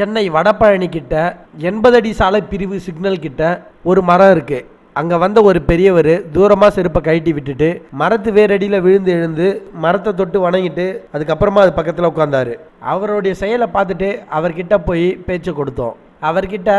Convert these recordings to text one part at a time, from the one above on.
சென்னை வடபழனி கிட்ட எண்பது அடி சாலை பிரிவு சிக்னல் கிட்ட ஒரு மரம் இருக்கு. அங்கே வந்த ஒரு பெரியவர் தூரமாக செருப்பை கழட்டி விட்டுட்டு மரத்து வேரடியில் விழுந்து எழுந்து மரத்தை தொட்டு வணங்கிட்டு அதுக்கப்புறமா அது பக்கத்தில் உட்காந்தாரு அவருடைய செயலை பார்த்துட்டு அவர்கிட்ட போய் பேச்சு கொடுத்தோம். அவர்கிட்ட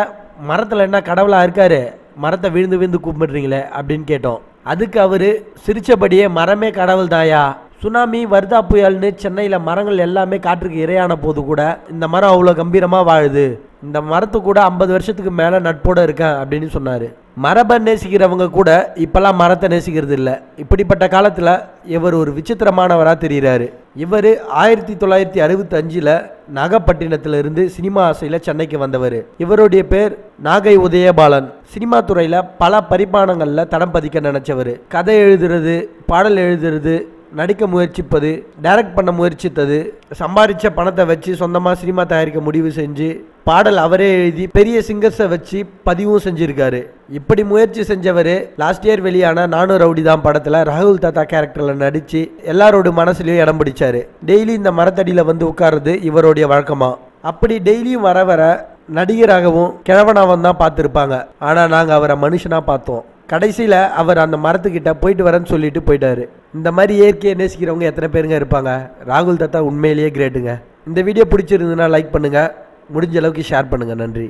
மரத்தில் என்ன கடவுளாக இருக்காரு? மரத்தை விழுந்து விழுந்து கும்பிடுறீங்களே? அப்படின்னு கேட்டோம். அதுக்கு அவர் சிரிச்சபடியே மரமே கடவுள் தாயா சுனாமி வர்தா புயல்னு சென்னையில் மரங்கள் எல்லாமே காற்றுக்கு இரையான போது கூட இந்த மரம் அவ்வளோ கம்பீரமாக வாழுது. இந்த மரத்து கூட ஐம்பது வருஷத்துக்கு மேலே நட்போட இருக்கேன் அப்படின்னு சொன்னார். மரபை நேசிக்கிறவங்க கூட இப்போல்லாம் மரத்தை நேசிக்கிறது இல்லை. இப்படிப்பட்ட காலத்தில் இவர் ஒரு விசித்திரமானவராக தெரிகிறாரு இவர் ஆயிரத்தி தொள்ளாயிரத்தி அறுபத்தஞ்சில் நாகப்பட்டினத்திலிருந்து சினிமா ஆசையில் சென்னைக்கு வந்தவர். இவருடைய பேர் நாகை உதயபாலன். சினிமா துறையில் பல பரிமாணங்களில் தடம் பதிக்க நினச்சவர். கதை எழுதுறது பாடல் எழுதுறது நடிக்க முயற்சிப்பது டைரக்ட் பண்ண முயற்சித்தது சம்பாதிச்ச பணத்தை வச்சு சொந்தமாக சினிமா தயாரிக்க முடிவு செஞ்சு பாடல் அவரே எழுதி பெரிய சிங்கர்ஸை வச்சு பதிவும் செஞ்சுருக்காரு. இப்படி முயற்சி செஞ்சவர் லாஸ்ட் இயர் வெளியான நானூறு ரவுடி தான் படத்தில் ராகுல் தாத்தா கேரக்டரில் நடித்து எல்லாரோட மனசுலையும் இடம் பிடிச்சார். டெய்லி இந்த மரத்தடியில் வந்து உட்கார்றது இவருடைய வழக்கமாக அப்படி டெய்லியும் வர வர நடிகராகவும் கிழவனாகவும் தான் பார்த்துருப்பாங்க. ஆனால் நாங்கள் அவரை மனுஷனாக பார்த்தோம். கடைசியில் அவர் அந்த மரத்துக்கிட்ட போயிட்டு வரேன்னு சொல்லிட்டு போயிட்டாரு. இந்த மாதிரி இயற்கையை நேசிக்கிறவங்க எத்தனை பேருங்க இருப்பாங்க? ராகுல் தத்தா உண்மையிலேயே கிரேட்டுங்க இந்த வீடியோ பிடிச்சிருந்ததுன்னா லைக் பண்ணுங்கள் முடிஞ்ச அளவுக்கு ஷேர் பண்ணுங்கள் நன்றி.